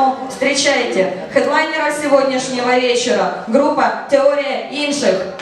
Поэтому встречайте хедлайнера сегодняшнего вечера, группа «Теория инших».